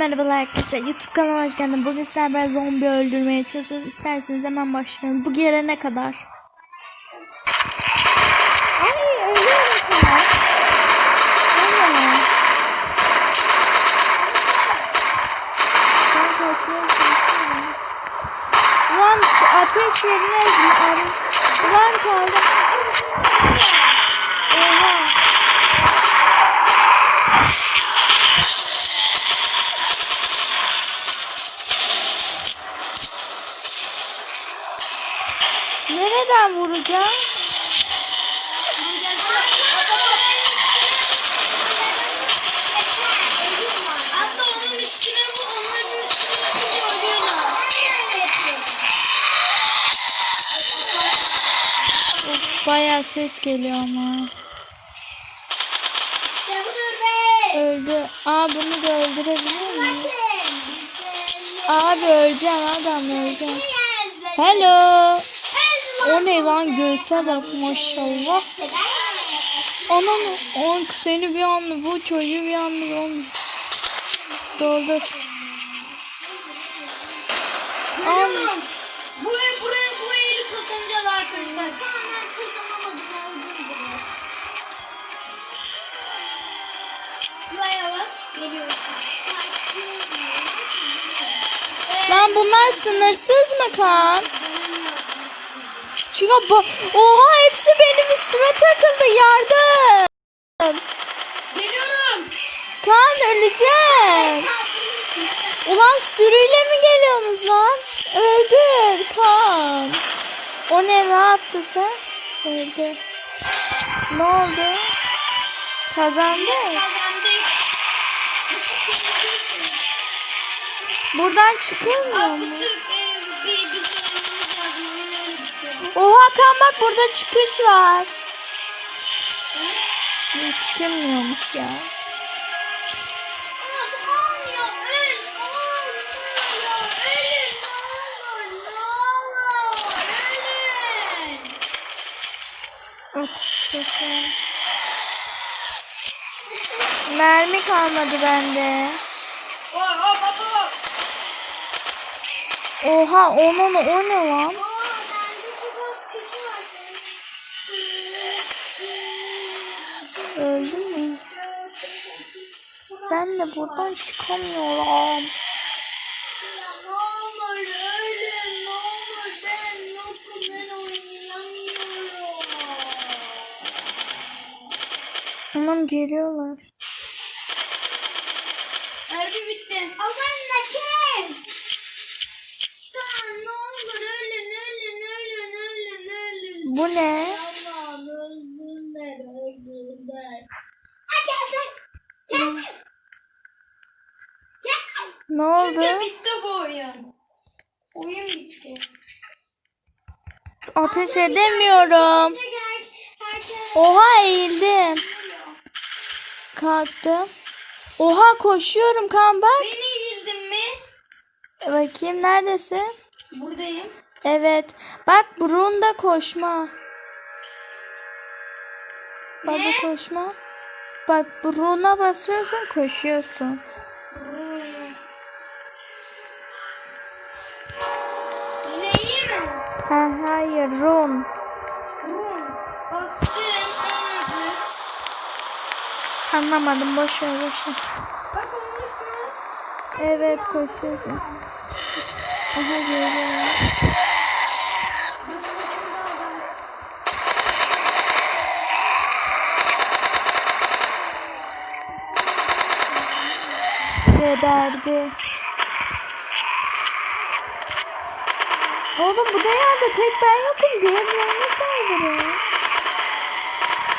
merhabalar arkadaşlar. YouTube kanalıma hoş geldiniz. Bugün sizlerle zombi öldürmeye çalışıyoruz. İsterseniz hemen başlayalım. Bu gelene kadar. Ay ölüyorum. Ulan ateş yerine. Ulan kaldım. Koyuyorlar. Of, bayağı ses geliyor ama. Öldü. Aa bunu da öldürebilir miyim? Abi öleceğim adam öleceğim. Hello. O ne lan göğse bak maşallah. Anam on seni bir anda bu çocuğu bir anda olmuş. Doldur. Görüyorum. Bu ev buraya bu evi kazanacağız arkadaşlar. Tamamen buraya. Bas. Geliyorsun. Lan bunlar sınırsız mı kan? Çünkü bu... Oha hepsi benim üstüme takıldı yardım. Geliyorum. Kan öleceğim. Ulan sürüyle mi geliyorsunuz lan? Öldür kan. O ne ne yaptı sen? Öldü. Ne oldu? Kazandı. Buradan çıkılmıyor mu? Bitiyor. Oha kan bak burada çıkış var. Ya. Ölün. Of, kötü. Mermi kalmadı bende. Oha onun o ne lan? Ben de buradan çıkamıyorum. Tamam geliyorlar. Harbi bitti. Aman nakil. Tamam ne olur ölün ölün ölün ölün ölün. Bu ne? Tamam öldüler öldüler. Ha geldim. Geldim. Geldim. Ne oldu? bitti bu oyun. Oyun bitti. Ateş edemiyorum. Oha eğildim. Kalktım. Oha koşuyorum kan bak. Beni yildin mi? Bakayım neredesin? Buradayım. Evet. Bak burunda koşma. Bak koşma. Bak buruna basıyorsun koşuyorsun. Anlamadım boş ver boş ver. Evet koşuyorsun. Aha geliyor. Geberdi. Oğlum bu da yerde tek ben yokum. Diğerlerine saldırıyor.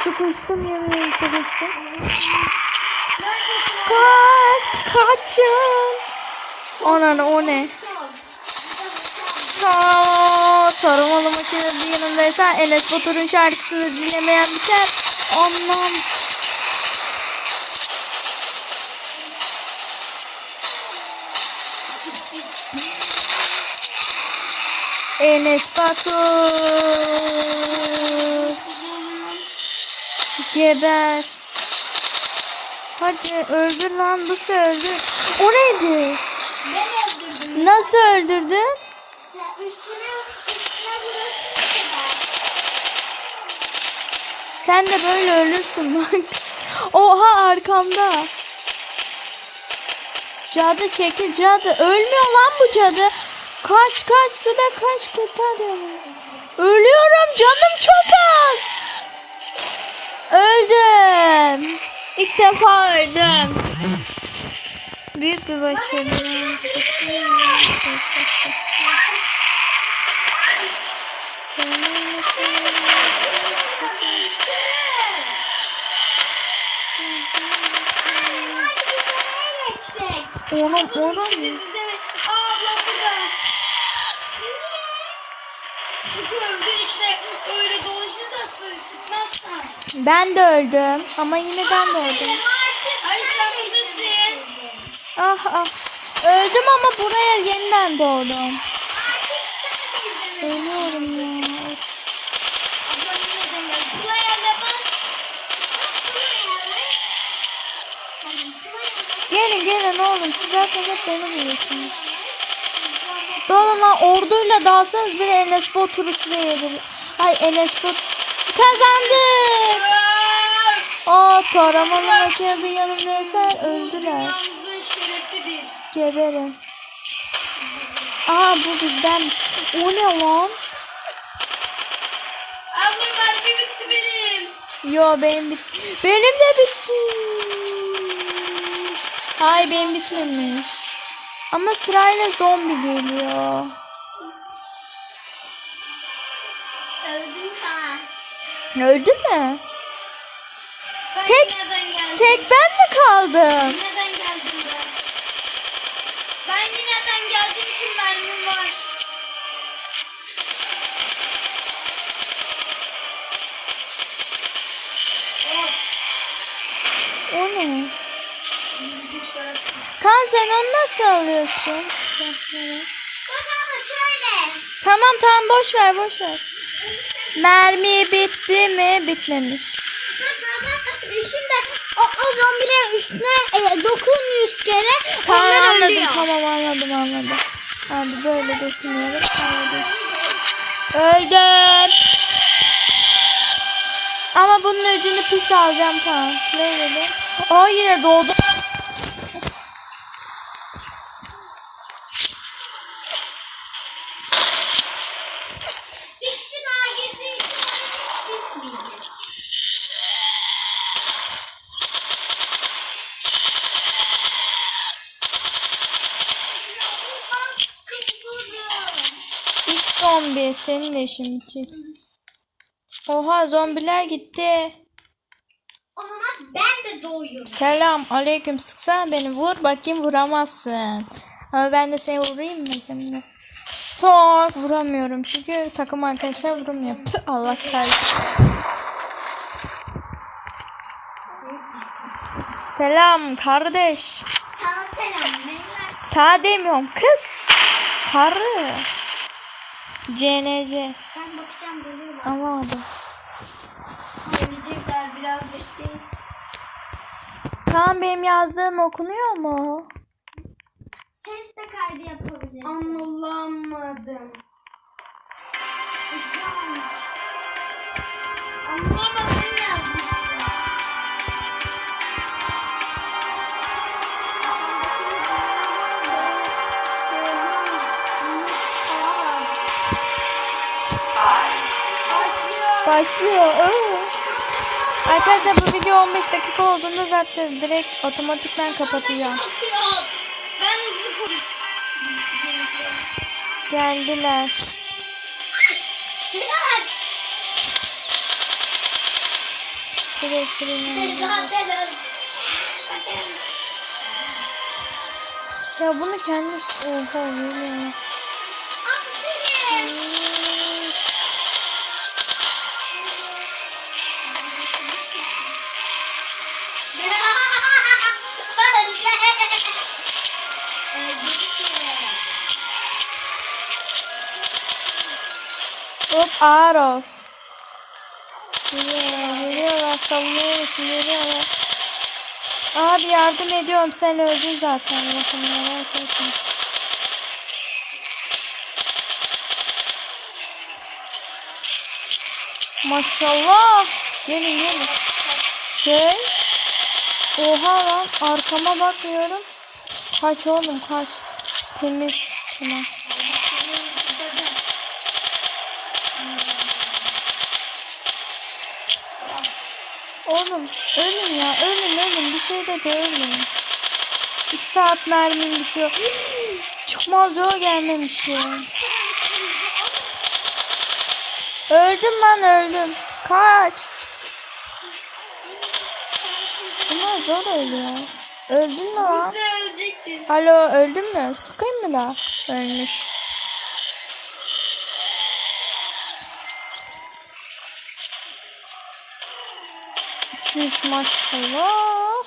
Sıkıştım yemin sıkıştım. Kaç! Kaçın! Ananı o ne? Ta taramalı makinesi yanındaysa Enes Batur'un şarkısını dinlemeyen biter. Anlam. Enes Batur. Geber. Hadi öldür lan bu öldür. O neydi? Nasıl öldürdün? Ya üstüne üstüne burası kadar. Sen de böyle ölürsün bak. Oha arkamda. Cadı çekil cadı. Ölmüyor lan bu cadı. Kaç kaç suda kaç kurtar. Ölüyorum canım çok Öldüm. İlk defa öldüm. Büyük bir başarı. geçtik. Onun onun Aa abla burada. Çünkü öldün işte öyle dolaşırsa sıkmazsan. Ben de öldüm ama yine ben de öldüm. Ay sen buradasın. Ah ah. Öldüm ama buraya yeniden doğdum. Ölüyorum ya. Gelin gelin oğlum siz zaten hep beni. Doğru lan orduyla dalsanız bir Enes Batur'u size yedir. Ay Enes Batur. Kazandık. Aa taramalı makinede yanımda eser öldüler. Geberin. Aa bu bizden. O ne lan? Abla mermi bitti benim. Yo benim bit. Benim de bitti. Hayır benim bitmemiş. Ama sırayla zombi geliyor. Öldün sen. Öldü mü? Ben Tek-? Tek ben mi kaldım? Neden geldim ben? Ben yineden geldiğim için mermim var. Kan sen onu nasıl alıyorsun? Tamam tamam boş ver boş ver. Mermi bitti mi? Bitmemiş. Şimdi o, o zombilerin üstüne e, dokun yüz kere Tamam onlar anladım ölüyor. tamam anladım anladım. Hadi böyle dokunuyoruz. Hadi. Öldüm. Ama bunun öcünü pis alacağım tamam. Ne dedi? Aa yine doğdu. Kişi daha girdiği için hiç bitmeyecek. İlk zombi senin de bitecek. Oha zombiler gitti. O zaman ben de doğuyorum. Selam aleyküm sıksana beni vur bakayım vuramazsın. Ama ben de seni vurayım mı şimdi? Çok vuramıyorum çünkü takım arkadaşlar vurmuyor. Tüh, Allah kahretsin. Selam kardeş. Sana selam. Sana demiyorum kız. Karı. CNC. Ben bakacağım geliyorlar. Anlamadım. Gelecekler biraz bekleyin. Tamam benim yazdığım okunuyor mu? Ses de kaydı yapabilirim. Anlamadım. Anlamadım yazmışlar. Başlıyor. Oo. Arkadaşlar bu video 15 dakika olduğunda zaten direkt otomatikman kapatacağım. Geldiler. Sedat. Ya bunu kendisi... Oha geliyor. ağır ol. Geliyorlar, geliyorlar. Savunuyor için geliyorlar. Abi yardım ediyorum. Sen öldün zaten. Bakın merak etme. Maşallah. Gelin gelin. Şey. Oha lan. Arkama bakmıyorum. Kaç oğlum kaç. Temiz. Tamam. Oğlum ölün ya ölün ölün bir şey de de ölün. İki saat mermim bitiyor. Çıkmaz yol gelmemiş ya. Öldüm lan öldüm. Kaç. Bunlar zor ölüyor. Öldün mü lan? Biz de ölecektin. Alo öldün mü? Sıkayım mı da? Ölmüş. Üç maşallah.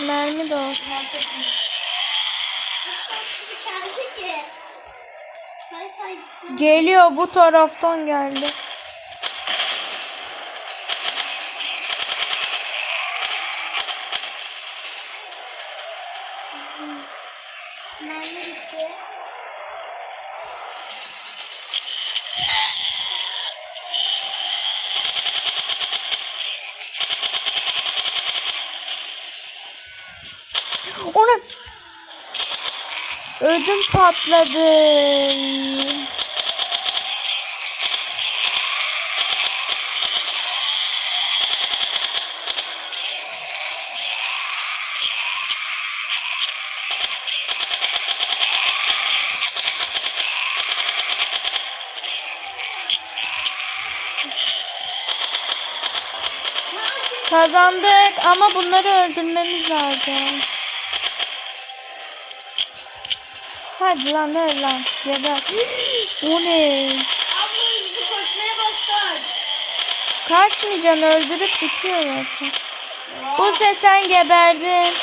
Mermi de olsun. Geliyor bu taraftan geldi. Onu ödüm patladı. Kazandık ama bunları öldürmemiz lazım. Hadi lan öl lan. Geber. o ne? Abla hızlı koşmaya başlar. Kaçmayacaksın öldürüp bitiyor zaten. Bu ses sen geberdin.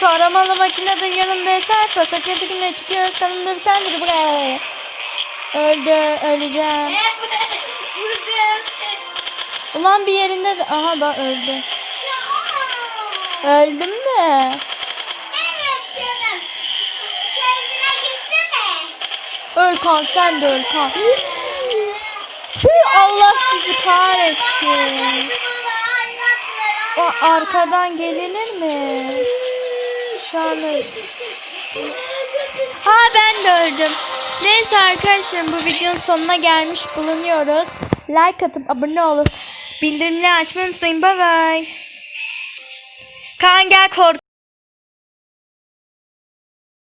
Taramalı makine de yanımda eser. Pasaketi güne çıkıyoruz. Tanımda bir sendir bu kadar. Öldü. Öleceğim. Ulan bir yerinde de... Aha da öldü. Öldün mü? Evet canım. Kendine gitti mi? Öl kan sen de öl kan. Tüh Allah sizi kahretsin. O arkadan gelinir mi? Şu an Ha ben de öldüm. Neyse arkadaşlar bu videonun sonuna gelmiş bulunuyoruz. Like atıp abone olup bildirimleri açmayı unutmayın. Bye bye. Kaan kork.